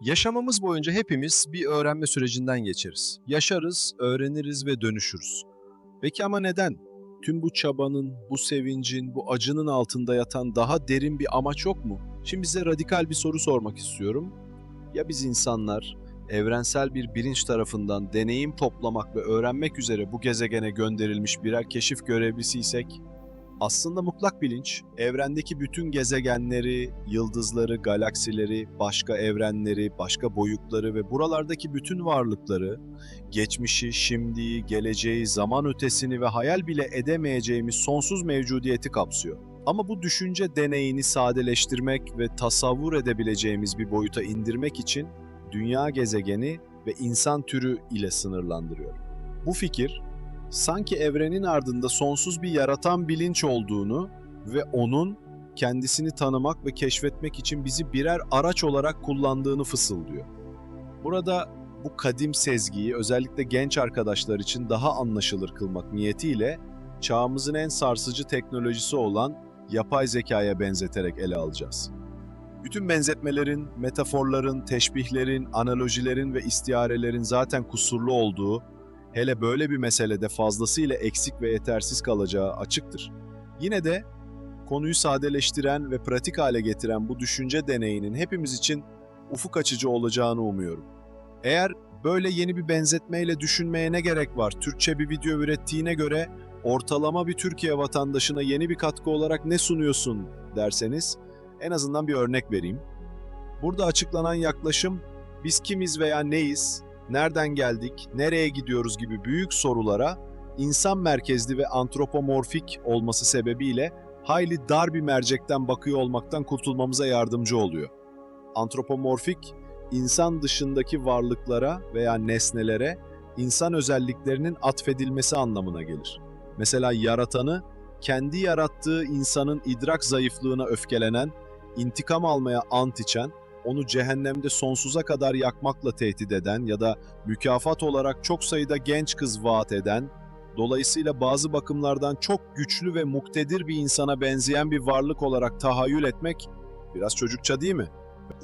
Yaşamamız boyunca hepimiz bir öğrenme sürecinden geçeriz. Yaşarız, öğreniriz ve dönüşürüz. Peki ama neden? Tüm bu çabanın, bu sevincin, bu acının altında yatan daha derin bir amaç yok mu? Şimdi size radikal bir soru sormak istiyorum. Ya biz insanlar evrensel bir bilinç tarafından deneyim toplamak ve öğrenmek üzere bu gezegene gönderilmiş birer keşif görevlisiysek, aslında mutlak bilinç, evrendeki bütün gezegenleri, yıldızları, galaksileri, başka evrenleri, başka boyutları ve buralardaki bütün varlıkları, geçmişi, şimdiyi, geleceği, zaman ötesini ve hayal bile edemeyeceğimiz sonsuz mevcudiyeti kapsıyor. Ama bu düşünce deneyini sadeleştirmek ve tasavvur edebileceğimiz bir boyuta indirmek için dünya gezegeni ve insan türü ile sınırlandırıyor. Bu fikir sanki evrenin ardında sonsuz bir yaratan bilinç olduğunu ve onun kendisini tanımak ve keşfetmek için bizi birer araç olarak kullandığını fısıldıyor. Burada bu kadim sezgiyi özellikle genç arkadaşlar için daha anlaşılır kılmak niyetiyle çağımızın en sarsıcı teknolojisi olan yapay zekaya benzeterek ele alacağız. Bütün benzetmelerin, metaforların, teşbihlerin, analojilerin ve istiarelerin zaten kusurlu olduğu hele böyle bir meselede fazlasıyla eksik ve yetersiz kalacağı açıktır. Yine de konuyu sadeleştiren ve pratik hale getiren bu düşünce deneyinin hepimiz için ufuk açıcı olacağını umuyorum. Eğer böyle yeni bir benzetmeyle düşünmeye ne gerek var? Türkçe bir video ürettiğine göre ortalama bir Türkiye vatandaşına yeni bir katkı olarak ne sunuyorsun derseniz en azından bir örnek vereyim. Burada açıklanan yaklaşım biz kimiz veya neyiz, nereden geldik, nereye gidiyoruz gibi büyük sorulara insan merkezli ve antropomorfik olması sebebiyle hayli dar bir mercekten bakıyor olmaktan kurtulmamıza yardımcı oluyor. Antropomorfik, insan dışındaki varlıklara veya nesnelere insan özelliklerinin atfedilmesi anlamına gelir. Mesela yaratanı, kendi yarattığı insanın idrak zayıflığına öfkelenen, intikam almaya ant içen, onu cehennemde sonsuza kadar yakmakla tehdit eden ya da mükafat olarak çok sayıda genç kız vaat eden, dolayısıyla bazı bakımlardan çok güçlü ve muktedir bir insana benzeyen bir varlık olarak tahayyül etmek biraz çocukça değil mi?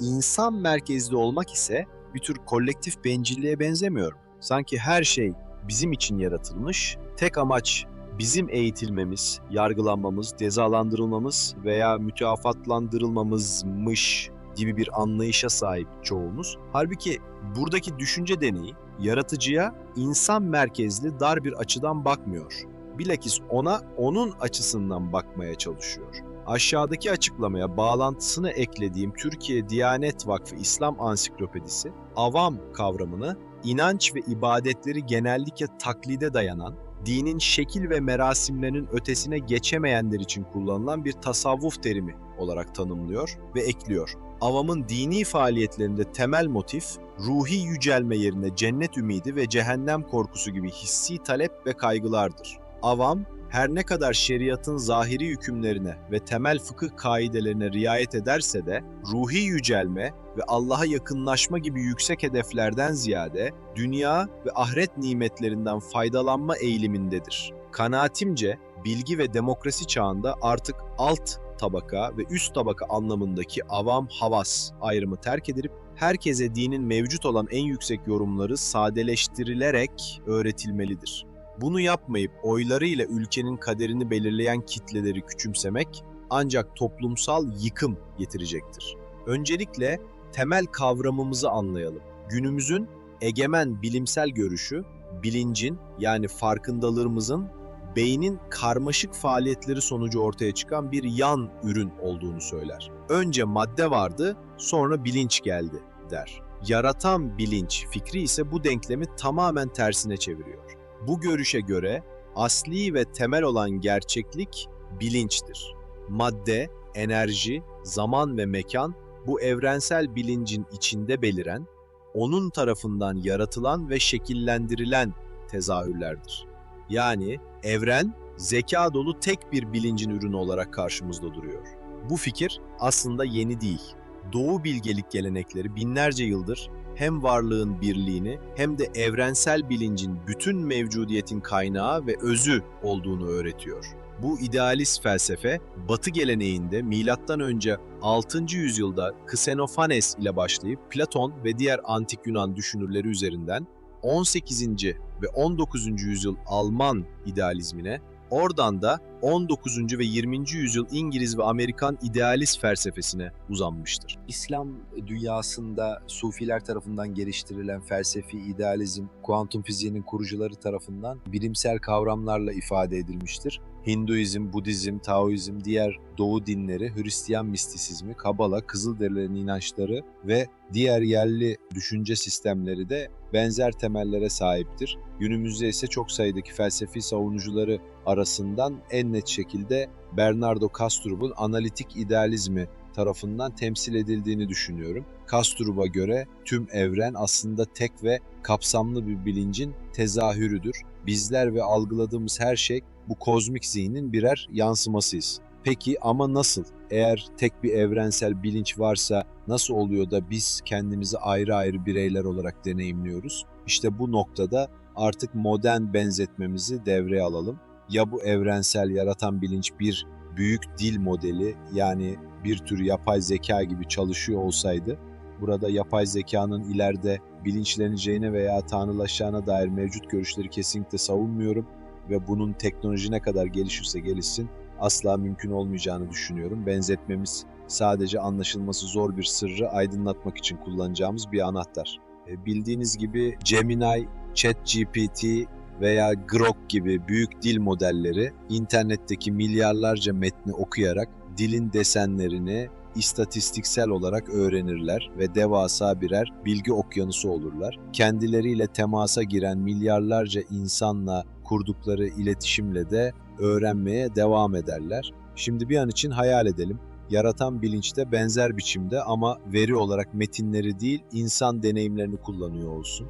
İnsan merkezli olmak ise bir tür kolektif bencilliğe benzemiyor. Sanki her şey bizim için yaratılmış, tek amaç bizim eğitilmemiz, yargılanmamız, cezalandırılmamız veya mükafatlandırılmamızmış gibi bir anlayışa sahip çoğumuz. Halbuki buradaki düşünce deneyi yaratıcıya insan merkezli dar bir açıdan bakmıyor. Bilakis ona onun açısından bakmaya çalışıyor. Aşağıdaki açıklamaya bağlantısını eklediğim Türkiye Diyanet Vakfı İslam Ansiklopedisi, avam kavramını inanç ve ibadetleri genellikle taklide dayanan, dinin şekil ve merasimlerinin ötesine geçemeyenler için kullanılan bir tasavvuf terimi olarak tanımlıyor ve ekliyor. Avamın dini faaliyetlerinde temel motif, ruhi yücelme yerine cennet ümidi ve cehennem korkusu gibi hissi talep ve kaygılardır. Avam, her ne kadar şeriatın zahiri hükümlerine ve temel fıkıh kaidelerine riayet ederse de ruhi yücelme ve Allah'a yakınlaşma gibi yüksek hedeflerden ziyade dünya ve ahiret nimetlerinden faydalanma eğilimindedir. Kanaatimce bilgi ve demokrasi çağında artık alt tabaka ve üst tabaka anlamındaki avam havas ayrımı terk edilip herkese dinin mevcut olan en yüksek yorumları sadeleştirilerek öğretilmelidir. Bunu yapmayıp oylarıyla ülkenin kaderini belirleyen kitleleri küçümsemek ancak toplumsal yıkım getirecektir. Öncelikle temel kavramımızı anlayalım. Günümüzün egemen bilimsel görüşü bilincin yani farkındalığımızın beynin karmaşık faaliyetleri sonucu ortaya çıkan bir yan ürün olduğunu söyler. Önce madde vardı, sonra bilinç geldi der. Yaratan bilinç fikri ise bu denklemi tamamen tersine çeviriyor. Bu görüşe göre asli ve temel olan gerçeklik bilinçtir. Madde, enerji, zaman ve mekan bu evrensel bilincin içinde beliren, onun tarafından yaratılan ve şekillendirilen tezahürlerdir. Yani evren zeka dolu tek bir bilincin ürünü olarak karşımızda duruyor. Bu fikir aslında yeni değil. Doğu bilgelik gelenekleri binlerce yıldır hem varlığın birliğini hem de evrensel bilincin bütün mevcudiyetin kaynağı ve özü olduğunu öğretiyor. Bu idealist felsefe Batı geleneğinde milattan önce 6. yüzyılda Ksenophanes ile başlayıp Platon ve diğer antik Yunan düşünürleri üzerinden 18. ve 19. yüzyıl Alman idealizmine, oradan da 19. ve 20. yüzyıl İngiliz ve Amerikan idealist felsefesine uzanmıştır. İslam dünyasında Sufiler tarafından geliştirilen felsefi idealizm, kuantum fiziğinin kurucuları tarafından bilimsel kavramlarla ifade edilmiştir. Hinduizm, Budizm, Taoizm, diğer Doğu dinleri, Hristiyan mistisizmi, Kabala, Kızılderililerin inançları ve diğer yerli düşünce sistemleri de benzer temellere sahiptir. Günümüzde ise çok sayıdaki felsefi savunucuları arasından en net şekilde Bernardo Kastrup'un analitik idealizmi tarafından temsil edildiğini düşünüyorum. Kastrup'a göre tüm evren aslında tek ve kapsamlı bir bilincin tezahürüdür. Bizler ve algıladığımız her şey bu kozmik zihnin birer yansımasıyız. Peki ama nasıl? Eğer tek bir evrensel bilinç varsa nasıl oluyor da biz kendimizi ayrı ayrı bireyler olarak deneyimliyoruz? İşte bu noktada artık modern benzetmemizi devreye alalım. Ya bu evrensel yaratan bilinç bir büyük dil modeli yani bir tür yapay zeka gibi çalışıyor olsaydı, burada yapay zekanın ileride bilinçleneceğine veya tanrılaşacağına dair mevcut görüşleri kesinlikle savunmuyorum ve bunun teknoloji ne kadar gelişirse gelişsin asla mümkün olmayacağını düşünüyorum. Benzetmemiz sadece anlaşılması zor bir sırrı aydınlatmak için kullanacağımız bir anahtar. E, Bildiğiniz gibi Gemini, ChatGPT veya Grok gibi büyük dil modelleri internetteki milyarlarca metni okuyarak dilin desenlerini istatistiksel olarak öğrenirler ve devasa birer bilgi okyanusu olurlar. Kendileriyle temasa giren milyarlarca insanla kurdukları iletişimle de öğrenmeye devam ederler. Şimdi bir an için hayal edelim. Yaratan bilinçte benzer biçimde ama veri olarak metinleri değil insan deneyimlerini kullanıyor olsun.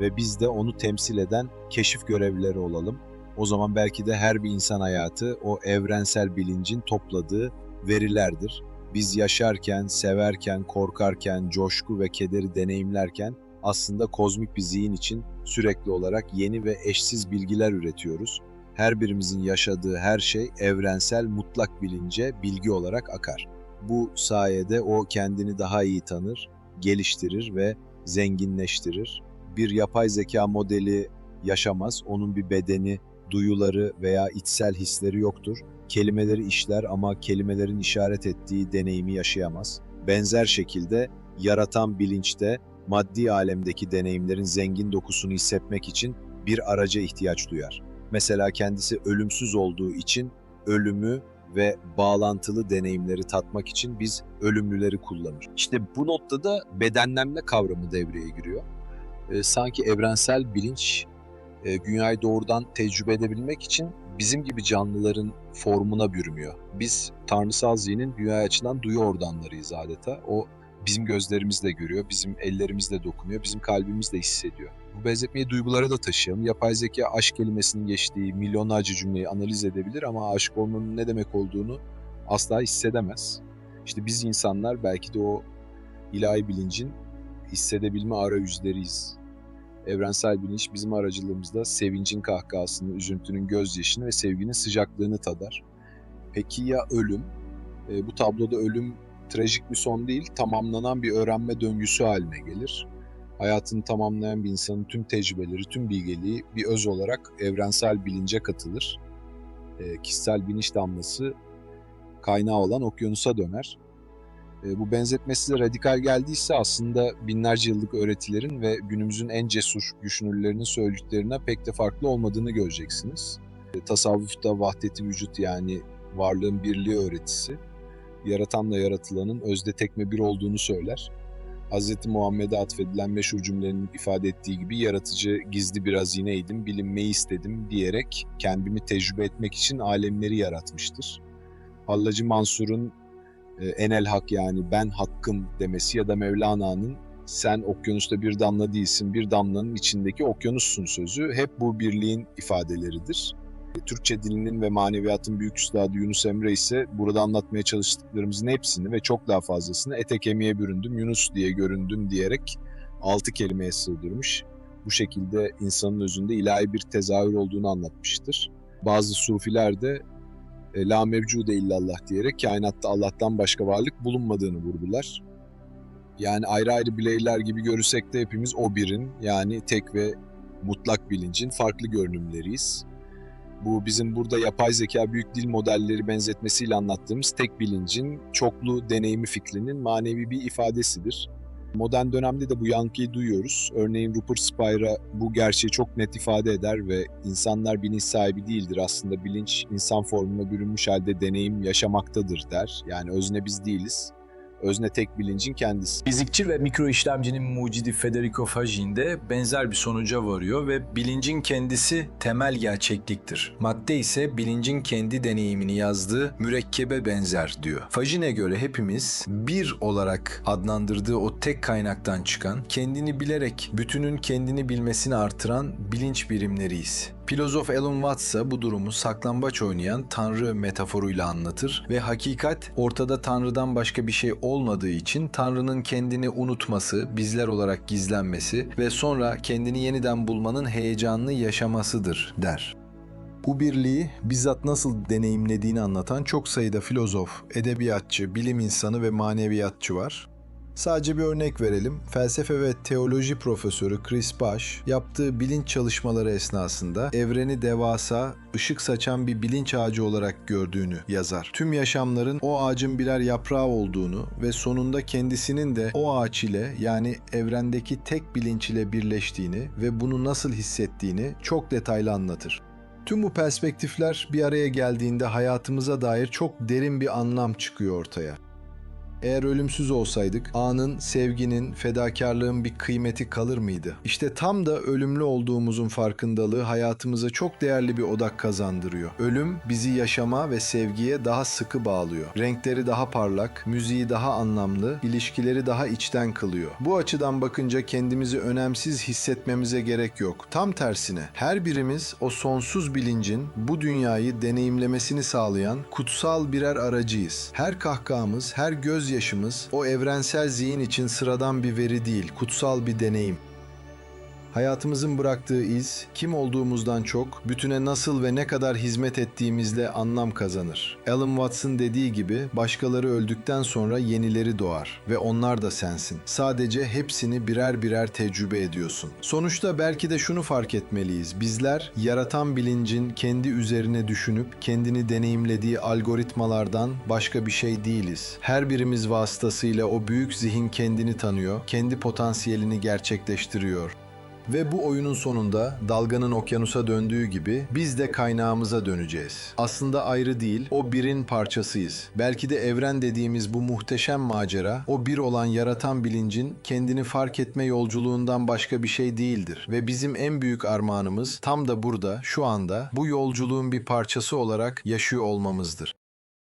Ve biz de onu temsil eden keşif görevlileri olalım. O zaman belki de her bir insan hayatı o evrensel bilincin topladığı verilerdir. Biz yaşarken, severken, korkarken, coşku ve kederi deneyimlerken aslında kozmik bir zihin için sürekli olarak yeni ve eşsiz bilgiler üretiyoruz. Her birimizin yaşadığı her şey evrensel mutlak bilince bilgi olarak akar. Bu sayede o kendini daha iyi tanır, geliştirir ve zenginleştirir. Bir yapay zeka modeli yaşamaz, onun bir bedeni, duyuları veya içsel hisleri yoktur. Kelimeleri işler ama kelimelerin işaret ettiği deneyimi yaşayamaz. Benzer şekilde yaratan bilinçte maddi alemdeki deneyimlerin zengin dokusunu hissetmek için bir araca ihtiyaç duyar. Mesela kendisi ölümsüz olduğu için ölümü ve bağlantılı deneyimleri tatmak için biz ölümlüleri kullanır. İşte bu noktada bedenlenme kavramı devreye giriyor. Ee, sanki evrensel bilinç e, dünyayı doğrudan tecrübe edebilmek için bizim gibi canlıların formuna bürümüyor. Biz tanrısal zihnin dünyaya açılan duyu organlarıyız adeta. O bizim gözlerimizle görüyor, bizim ellerimizle dokunuyor, bizim kalbimizle hissediyor. Bu benzetmeyi duygulara da taşıyalım. Yapay zeka aşk kelimesinin geçtiği milyonlarca cümleyi analiz edebilir ama aşık olmanın ne demek olduğunu asla hissedemez. İşte biz insanlar belki de o ilahi bilincin hissedebilme arayüzleriyiz. Evrensel bilinç bizim aracılığımızda sevincin kahkahasını, üzüntünün gözyaşını ve sevginin sıcaklığını tadar. Peki ya ölüm? E, bu tabloda ölüm trajik bir son değil, tamamlanan bir öğrenme döngüsü haline gelir. Hayatını tamamlayan bir insanın tüm tecrübeleri, tüm bilgeliği bir öz olarak evrensel bilince katılır. E, kişisel bilinç damlası kaynağı olan okyanusa döner. E, bu benzetme size radikal geldiyse aslında binlerce yıllık öğretilerin ve günümüzün en cesur düşünürlerinin söylediklerine pek de farklı olmadığını göreceksiniz. E, tasavvufta vahdeti vücut yani varlığın birliği öğretisi yaratanla yaratılanın özde tekme bir olduğunu söyler. Hz. Muhammed'e atfedilen meşhur cümlenin ifade ettiği gibi yaratıcı gizli bir hazineydim, bilinmeyi istedim diyerek kendimi tecrübe etmek için alemleri yaratmıştır. Hallacı Mansur'un e, enel hak yani ben hakkım demesi ya da Mevlana'nın sen okyanusta bir damla değilsin, bir damlanın içindeki okyanussun sözü hep bu birliğin ifadeleridir. Türkçe dilinin ve maneviyatın büyük üstadı Yunus Emre ise burada anlatmaya çalıştıklarımızın hepsini ve çok daha fazlasını ete kemiğe büründüm, Yunus diye göründüm diyerek altı kelimeye sığdırmış. Bu şekilde insanın özünde ilahi bir tezahür olduğunu anlatmıştır. Bazı sufiler de la mevcude illallah diyerek kainatta Allah'tan başka varlık bulunmadığını vurgular. Yani ayrı ayrı bireyler gibi görürsek de hepimiz o birin yani tek ve mutlak bilincin farklı görünümleriyiz. Bu bizim burada yapay zeka büyük dil modelleri benzetmesiyle anlattığımız tek bilincin çoklu deneyimi fikrinin manevi bir ifadesidir. Modern dönemde de bu yankıyı duyuyoruz. Örneğin Rupert Spira bu gerçeği çok net ifade eder ve insanlar bilinç sahibi değildir. Aslında bilinç insan formuna bürünmüş halde deneyim yaşamaktadır der. Yani özne biz değiliz. Özne tek bilincin kendisi. Fizikçi ve mikro işlemcinin mucidi Federico Fagin de benzer bir sonuca varıyor ve bilincin kendisi temel gerçekliktir. Madde ise bilincin kendi deneyimini yazdığı mürekkebe benzer diyor. Fagin'e göre hepimiz bir olarak adlandırdığı o tek kaynaktan çıkan, kendini bilerek bütünün kendini bilmesini artıran bilinç birimleriyiz. Filozof Alan Watts bu durumu saklambaç oynayan Tanrı metaforuyla anlatır ve hakikat ortada Tanrı'dan başka bir şey olmadığı için Tanrı'nın kendini unutması, bizler olarak gizlenmesi ve sonra kendini yeniden bulmanın heyecanını yaşamasıdır der. Bu birliği bizzat nasıl deneyimlediğini anlatan çok sayıda filozof, edebiyatçı, bilim insanı ve maneviyatçı var. Sadece bir örnek verelim. Felsefe ve teoloji profesörü Chris Bash yaptığı bilinç çalışmaları esnasında evreni devasa, ışık saçan bir bilinç ağacı olarak gördüğünü yazar. Tüm yaşamların o ağacın birer yaprağı olduğunu ve sonunda kendisinin de o ağaç ile yani evrendeki tek bilinç ile birleştiğini ve bunu nasıl hissettiğini çok detaylı anlatır. Tüm bu perspektifler bir araya geldiğinde hayatımıza dair çok derin bir anlam çıkıyor ortaya. Eğer ölümsüz olsaydık anın, sevginin, fedakarlığın bir kıymeti kalır mıydı? İşte tam da ölümlü olduğumuzun farkındalığı hayatımıza çok değerli bir odak kazandırıyor. Ölüm bizi yaşama ve sevgiye daha sıkı bağlıyor. Renkleri daha parlak, müziği daha anlamlı, ilişkileri daha içten kılıyor. Bu açıdan bakınca kendimizi önemsiz hissetmemize gerek yok. Tam tersine her birimiz o sonsuz bilincin bu dünyayı deneyimlemesini sağlayan kutsal birer aracıyız. Her kahkahamız, her gözyaşımız o evrensel zihin için sıradan bir veri değil, kutsal bir deneyim. Hayatımızın bıraktığı iz, kim olduğumuzdan çok, bütüne nasıl ve ne kadar hizmet ettiğimizle anlam kazanır. Alan Watts'ın dediği gibi, başkaları öldükten sonra yenileri doğar ve onlar da sensin. Sadece hepsini birer birer tecrübe ediyorsun. Sonuçta belki de şunu fark etmeliyiz. Bizler, yaratan bilincin kendi üzerine düşünüp kendini deneyimlediği algoritmalardan başka bir şey değiliz. Her birimiz vasıtasıyla o büyük zihin kendini tanıyor, kendi potansiyelini gerçekleştiriyor. Ve bu oyunun sonunda dalganın okyanusa döndüğü gibi biz de kaynağımıza döneceğiz. Aslında ayrı değil, o birin parçasıyız. Belki de evren dediğimiz bu muhteşem macera, o bir olan yaratan bilincin kendini fark etme yolculuğundan başka bir şey değildir. Ve bizim en büyük armağanımız tam da burada, şu anda bu yolculuğun bir parçası olarak yaşıyor olmamızdır.